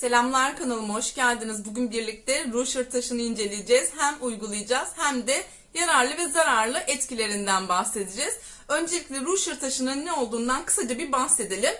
Selamlar kanalıma hoş geldiniz. Bugün birlikte Rusher taşını inceleyeceğiz. Hem uygulayacağız hem de yararlı ve zararlı etkilerinden bahsedeceğiz. Öncelikle Rusher taşının ne olduğundan kısaca bir bahsedelim.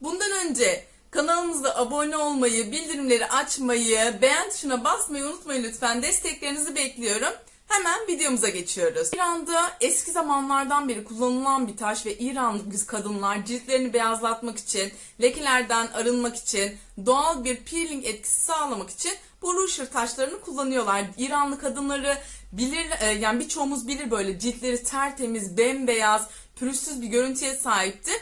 Bundan önce kanalımıza abone olmayı, bildirimleri açmayı, beğen tuşuna basmayı unutmayın lütfen. Desteklerinizi bekliyorum. Hemen videomuza geçiyoruz. İran'da eski zamanlardan beri kullanılan bir taş ve İranlı kadınlar ciltlerini beyazlatmak için, lekelerden arınmak için, doğal bir peeling etkisi sağlamak için bu Rusher taşlarını kullanıyorlar. İranlı kadınları bilir, e, yani birçoğumuz bilir böyle ciltleri tertemiz, bembeyaz, pürüzsüz bir görüntüye sahiptir.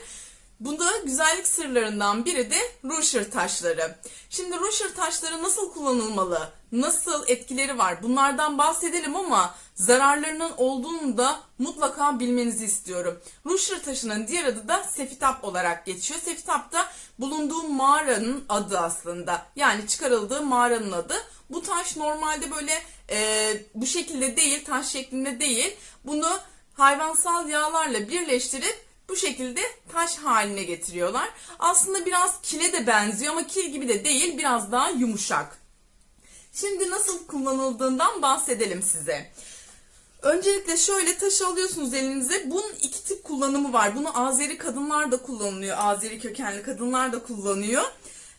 Bunda güzellik sırlarından biri de Rusher taşları. Şimdi Rusher taşları nasıl kullanılmalı? Nasıl etkileri var? Bunlardan bahsedelim ama zararlarının olduğunu da mutlaka bilmenizi istiyorum. Rusher taşının diğer adı da sefitap olarak geçiyor. Sefitap da bulunduğu mağaranın adı aslında. Yani çıkarıldığı mağaranın adı. Bu taş normalde böyle e, bu şekilde değil, taş şeklinde değil. Bunu hayvansal yağlarla birleştirip bu şekilde taş haline getiriyorlar. Aslında biraz kile de benziyor ama kil gibi de değil, biraz daha yumuşak. Şimdi nasıl kullanıldığından bahsedelim size. Öncelikle şöyle taş alıyorsunuz elinize. Bunun iki tip kullanımı var. Bunu Azeri kadınlar da kullanılıyor. Azeri kökenli kadınlar da kullanıyor.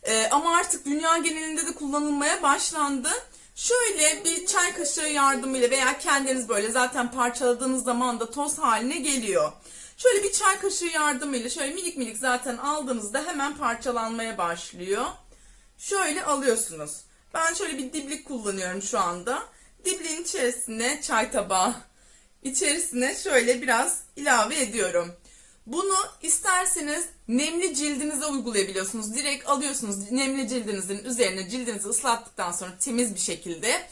Ee, ama artık dünya genelinde de kullanılmaya başlandı. Şöyle bir çay kaşığı yardımıyla veya kendiniz böyle zaten parçaladığınız zaman da toz haline geliyor. Şöyle bir çay kaşığı yardımıyla şöyle minik minik zaten aldığınızda hemen parçalanmaya başlıyor. Şöyle alıyorsunuz. Ben şöyle bir diblik kullanıyorum şu anda. Dibliğin içerisine çay tabağı içerisine şöyle biraz ilave ediyorum. Bunu isterseniz nemli cildinize uygulayabiliyorsunuz. Direkt alıyorsunuz nemli cildinizin üzerine cildinizi ıslattıktan sonra temiz bir şekilde.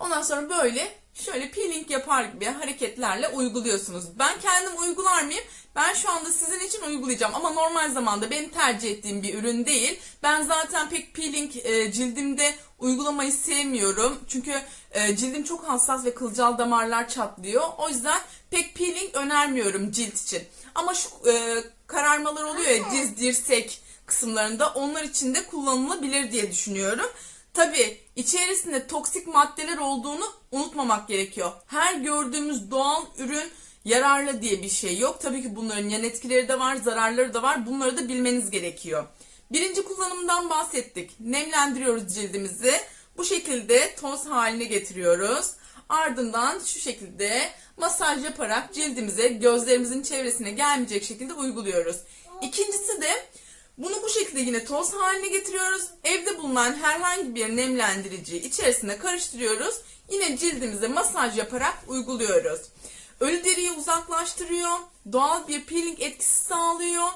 Ondan sonra böyle şöyle peeling yapar gibi hareketlerle uyguluyorsunuz. Ben kendim uygular mıyım? Ben şu anda sizin için uygulayacağım ama normal zamanda benim tercih ettiğim bir ürün değil. Ben zaten pek peeling e, cildimde uygulamayı sevmiyorum. Çünkü e, cildim çok hassas ve kılcal damarlar çatlıyor. O yüzden pek peeling önermiyorum cilt için. Ama şu e, kararmalar oluyor ya diz dirsek kısımlarında onlar için de kullanılabilir diye düşünüyorum. Tabi içerisinde toksik maddeler olduğunu unutmamak gerekiyor. Her gördüğümüz doğal ürün yararlı diye bir şey yok. Tabii ki bunların yan etkileri de var, zararları da var. Bunları da bilmeniz gerekiyor. Birinci kullanımdan bahsettik. Nemlendiriyoruz cildimizi. Bu şekilde toz haline getiriyoruz. Ardından şu şekilde masaj yaparak cildimize gözlerimizin çevresine gelmeyecek şekilde uyguluyoruz. İkincisi de bunu bu şekilde yine toz haline getiriyoruz. Evde bulunan herhangi bir nemlendiriciyi içerisine karıştırıyoruz. Yine cildimize masaj yaparak uyguluyoruz. Ölü deriyi uzaklaştırıyor. Doğal bir peeling etkisi sağlıyor.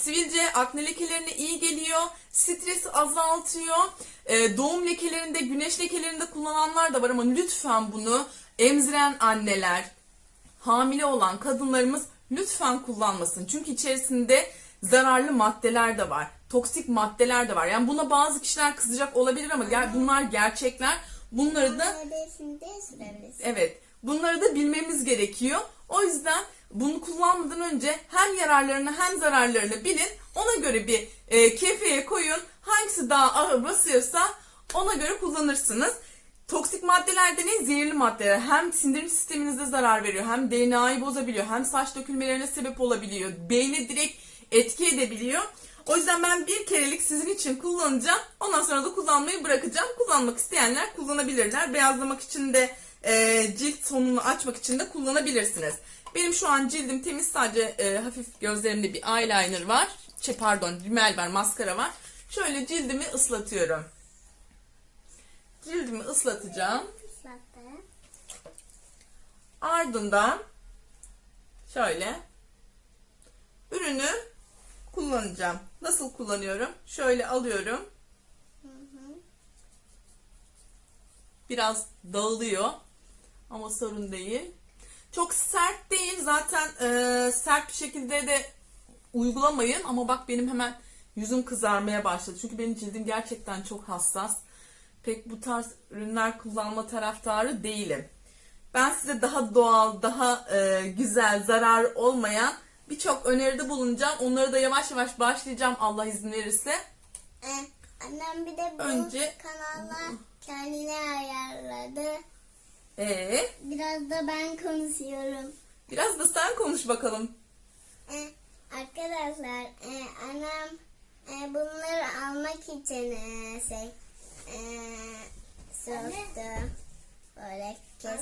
Sivilce, akne lekelerine iyi geliyor. Stresi azaltıyor. Ee, doğum lekelerinde, güneş lekelerinde kullananlar da var ama lütfen bunu emziren anneler, hamile olan kadınlarımız lütfen kullanmasın. Çünkü içerisinde zararlı maddeler de var. Toksik maddeler de var. Yani buna bazı kişiler kızacak olabilir ama ger- bunlar gerçekler. Bunları da evet, bunları da bilmemiz gerekiyor. O yüzden bunu kullanmadan önce hem yararlarını hem zararlarını bilin. Ona göre bir e, kefeye koyun. Hangisi daha ağır basıyorsa ona göre kullanırsınız. Toksik maddeler de ne? Zehirli maddeler. Hem sindirim sisteminize zarar veriyor, hem DNA'yı bozabiliyor, hem saç dökülmelerine sebep olabiliyor, beyne direkt etki edebiliyor. O yüzden ben bir kerelik sizin için kullanacağım. Ondan sonra da kullanmayı bırakacağım. Kullanmak isteyenler kullanabilirler. Beyazlamak için de e, cilt tonunu açmak için de kullanabilirsiniz. Benim şu an cildim temiz sadece e, hafif gözlerimde bir eyeliner var. Şey, pardon rimel var, maskara var. Şöyle cildimi ıslatıyorum. Cildimi ıslatacağım. Ardından şöyle ürünü kullanacağım. Nasıl kullanıyorum? Şöyle alıyorum. Biraz dağılıyor ama sorun değil. Çok sert değil zaten e, sert bir şekilde de uygulamayın ama bak benim hemen yüzüm kızarmaya başladı. Çünkü benim cildim gerçekten çok hassas. Pek bu tarz ürünler kullanma taraftarı değilim. Ben size daha doğal, daha e, güzel, zarar olmayan birçok öneride bulunacağım. Onları da yavaş yavaş başlayacağım Allah izin verirse. E, Annem bir de bu Önce- kanalla kendine ayarladı. Ee, Biraz da ben konuşuyorum. biraz da sen konuş bakalım. E, arkadaşlar e, annem e, bunları almak için e, şey e, soktu. Böyle kes,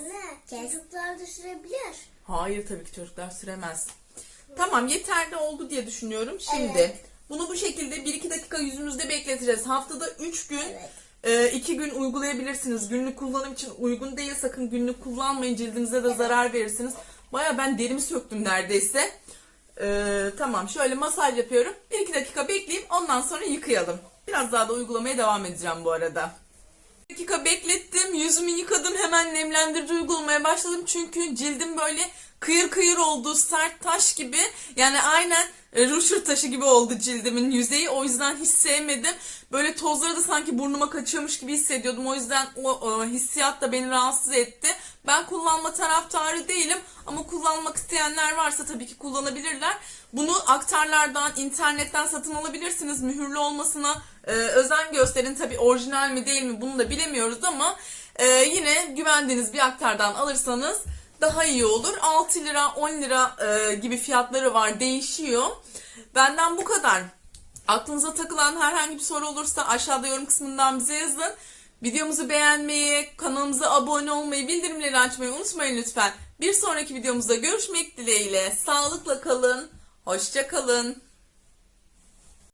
kes. Çocuklar düşürebilir. Hayır tabii ki çocuklar süremez. Tamam yeterli oldu diye düşünüyorum. Şimdi Evet. bunu bu şekilde 1-2 dakika yüzümüzde bekleteceğiz. Haftada 3 gün Evet. 2 gün uygulayabilirsiniz. Günlük kullanım için uygun değil. Sakın günlük kullanmayın. Cildinize de zarar verirsiniz. Baya ben derimi söktüm neredeyse. Ee, tamam şöyle masaj yapıyorum. 1-2 dakika bekleyeyim. Ondan sonra yıkayalım. Biraz daha da uygulamaya devam edeceğim bu arada. Dakika beklettim. Yüzümü yıkadım. Hemen nemlendirici uygulamaya başladım. Çünkü cildim böyle kıyır kıyır oldu. Sert taş gibi. Yani aynen e, ruşur taşı gibi oldu cildimin yüzeyi. O yüzden hiç sevmedim. Böyle tozları da sanki burnuma kaçıyormuş gibi hissediyordum. O yüzden o, e, hissiyat da beni rahatsız etti. Ben kullanma taraftarı değilim. Ama kullanmak isteyenler varsa tabii ki kullanabilirler. Bunu aktarlardan, internetten satın alabilirsiniz. Mühürlü olmasına e, özen gösterin. Tabii orijinal mi değil mi bunu da bilemiyoruz ama e, yine güvendiğiniz bir aktardan alırsanız daha iyi olur. 6 lira, 10 lira e, gibi fiyatları var. Değişiyor. Benden bu kadar. Aklınıza takılan herhangi bir soru olursa aşağıda yorum kısmından bize yazın. Videomuzu beğenmeyi, kanalımıza abone olmayı, bildirimleri açmayı unutmayın lütfen. Bir sonraki videomuzda görüşmek dileğiyle. Sağlıkla kalın. Hoşça kalın.